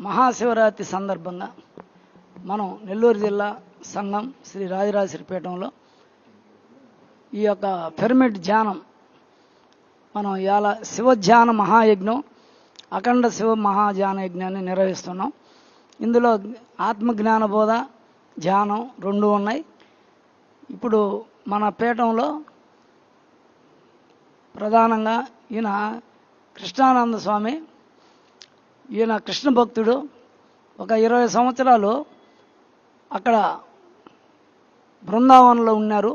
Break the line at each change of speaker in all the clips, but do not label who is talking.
మహాశివరాత్రి సందర్భంగా మనం నెల్లూరు జిల్లా సంఘం శ్రీ రాజరాజపీఠంలో ఈ యొక్క పిరమిడ్ ధ్యానం మనం ఇవాళ శివధ్యాన మహాయజ్ఞం అఖండ శివ మహాధ్యాన యజ్ఞాన్ని నిర్వహిస్తున్నాం. ఇందులో ఆత్మజ్ఞాన బోధ ధ్యానం రెండు ఉన్నాయి. ఇప్పుడు మన పీఠంలో ప్రధానంగా ఈయన కృష్ణానంద స్వామి ఈయన కృష్ణ భక్తుడు. ఒక ఇరవై సంవత్సరాలు అక్కడ బృందావనంలో ఉన్నారు.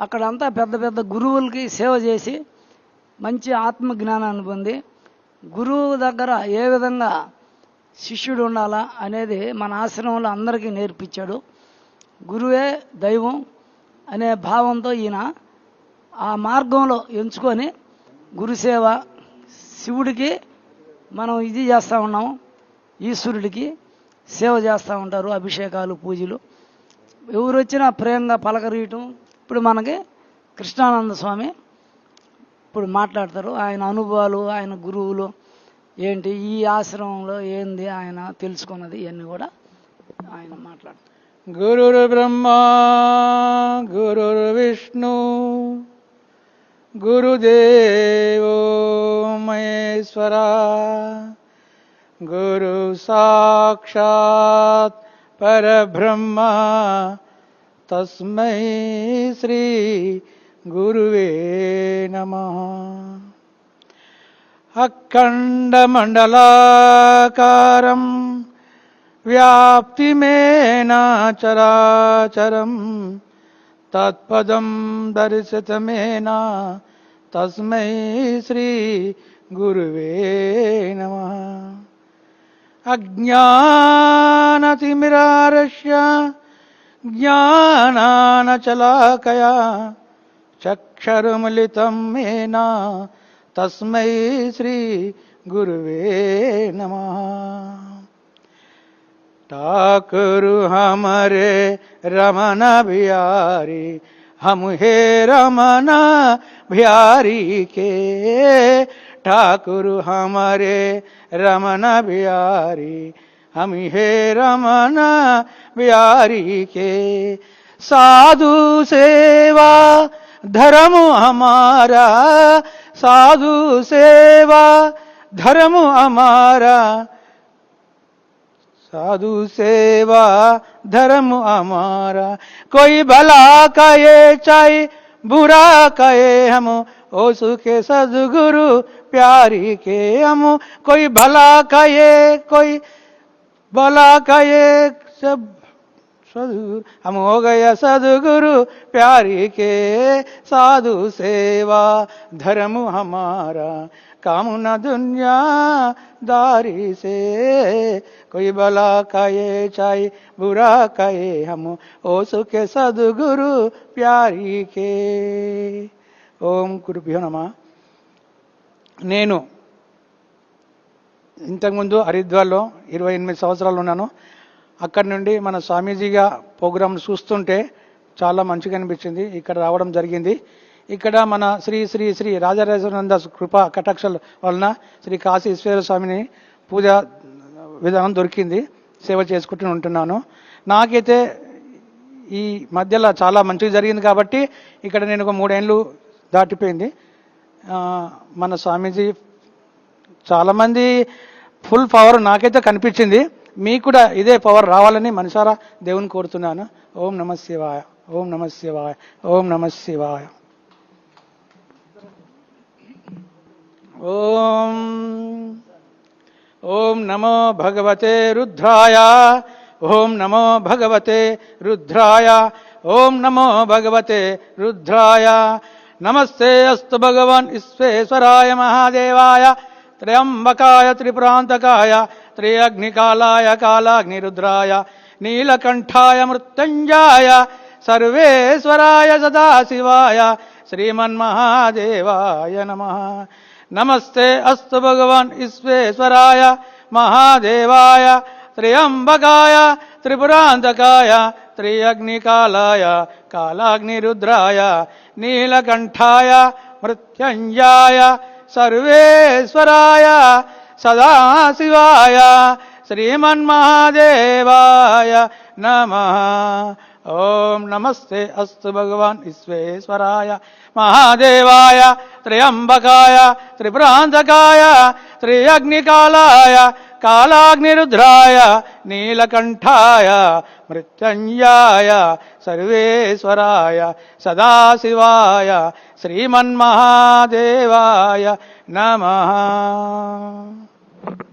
అక్కడంతా పెద్ద పెద్ద గురువులకి సేవ చేసి మంచి ఆత్మజ్ఞానాన్ని పొంది గురువు దగ్గర ఏ విధంగా శిష్యుడు ఉండాలా అనేది మన ఆశ్రమంలో అందరికీ నేర్పించాడు. గురువే దైవం అనే భావంతో ఈయన ఆ మార్గంలో ఎంచుకొని గురుసేవ శివుడికి మనం ఇది చేస్తూ ఉన్నాం. ఈశ్వరుడికి సేవ చేస్తూ ఉంటారు అభిషేకాలు పూజలు. ఎవరు వచ్చినా ప్రేమగా పలకరీయటం. ఇప్పుడు మనకి కృష్ణానంద స్వామి ఇప్పుడు మాట్లాడతారు. ఆయన అనుభవాలు ఆయన గురువులు ఏంటి ఈ ఆశ్రమంలో ఏంది ఆయన తెలుసుకున్నది ఇవన్నీ కూడా ఆయన మాట్లాడతారు.
గురుర్బ్రహ్మా గురుర్విష్ణు. విష్ణు गुरुदेवो महेश्वरा गुरु साक्षात् परब्रह्मा तस्म श्री गुरुवे नमः। अखण्डमण्डलाकारम् व्याप्तिमेनाचराचरम् तत्पदं दर्शितमेना తస్మై శ్రీ గురువే నమ అజ్ఞానతిమిరారస్య జ్ఞానానచలాకయా చక్షరుమిలితం మేన తస్మై శ్రీ గురువే నమ ठाकुरु हमरे रमन बिहारी हम हे रमन बिहारी के ठाकुर हमारे रमन बिहारी हम हे रमन बिहारी के। साधु सेवा धर्म हमारा, साधु सेवा धर्म हमारा, साधु सेवा धर्म हमारा। कोई भला का ये चाहे बुरा कहे हम, ओ सुखे सदगुरु प्यारी के हम। कोई भला कहे, कोई भला कहे, सब सदगुरु, हम हो गया सदगुरु प्यारी के साधु सेवा, धर्म हमारा कामना दुनिया दारी से कोई भला कहे चाहे बुरा कहे हम ओ सुखे सदगुरु प्यारी के ఓం గురుభ్యో నమ నేను ఇంతకుముందు హరిద్వార్లో ఇరవై ఎనిమిది సంవత్సరాలు ఉన్నాను అక్కడి నుండి మన స్వామీజీగా ప్రోగ్రాం చూస్తుంటే చాలా మంచిగా అనిపించింది ఇక్కడ రావడం జరిగింది ఇక్కడ మన శ్రీ శ్రీ శ్రీ రాజరాజనంద కృపా కటాక్షల వలన శ్రీ కాశీ ఈశ్వర స్వామిని పూజ విధానం దొరికింది. సేవ చేసుకుంటూ ఉంటున్నాను. నాకైతే ఈ మధ్యలో చాలా మంచిగా జరిగింది కాబట్టి ఇక్కడ నేను ఒక మూడేళ్ళు దాటిపోయింది. మన స్వామీజీ చాలామంది ఫుల్ పవర్ నాకైతే కనిపించింది. మీకు కూడా ఇదే పవర్ రావాలని మనసారా దేవుని కోరుతున్నాను. ఓం నమ శివాయ ఓం నమ శివాయ ఓం నమ శివాయ. ఓం. ఓం నమో భగవతే రుద్రాయ. ఓం నమో భగవతే రుద్రాయ. ఓం నమో భగవతే రుద్రాయ. నమస్తే అస్తు భగవాన్ విశ్వేశ్వరాయ మహాదేవాయ. త్రయంబకాయ త్రిపురాంతకాయ. త్రియగ్నికాలాయ కాలాగ్నిరుద్రాయ. నీలకంఠాయ మృత్యుంజాయ. సర్వేశ్వరాయ సదాశివాయ. శ్రీమన్మహాదేవాయ నమ. నమస్తే అస్తు భగవాన్ విశ్వేశ్వరాయ మహాదేవాయ త్రియంబకాయ త్రిపురాంతకాయ త్రియగ్నికాలాయ కాలాగ్నిరుద్రాయ నీలకంఠాయ మృత్యంజాయ సర్వేశ్వరాయ సదాశివాయ శ్రీమన్మహాదేవాయ నమ. ఓం నమస్తే అస్తు భగవాన్ విశ్వేశ్వరాయ మహాదేవాయ త్ర్యంబకాయ త్రిభ్రాంతకాయ త్రియగ్నికాలాయ కాళాగ్నిరుద్రాయ నీలకంఠాయ మృత్యంజాయ సర్వేశ్వరాయ సదాశివాయ శ్రీమన్మహాదేవాయ నమ.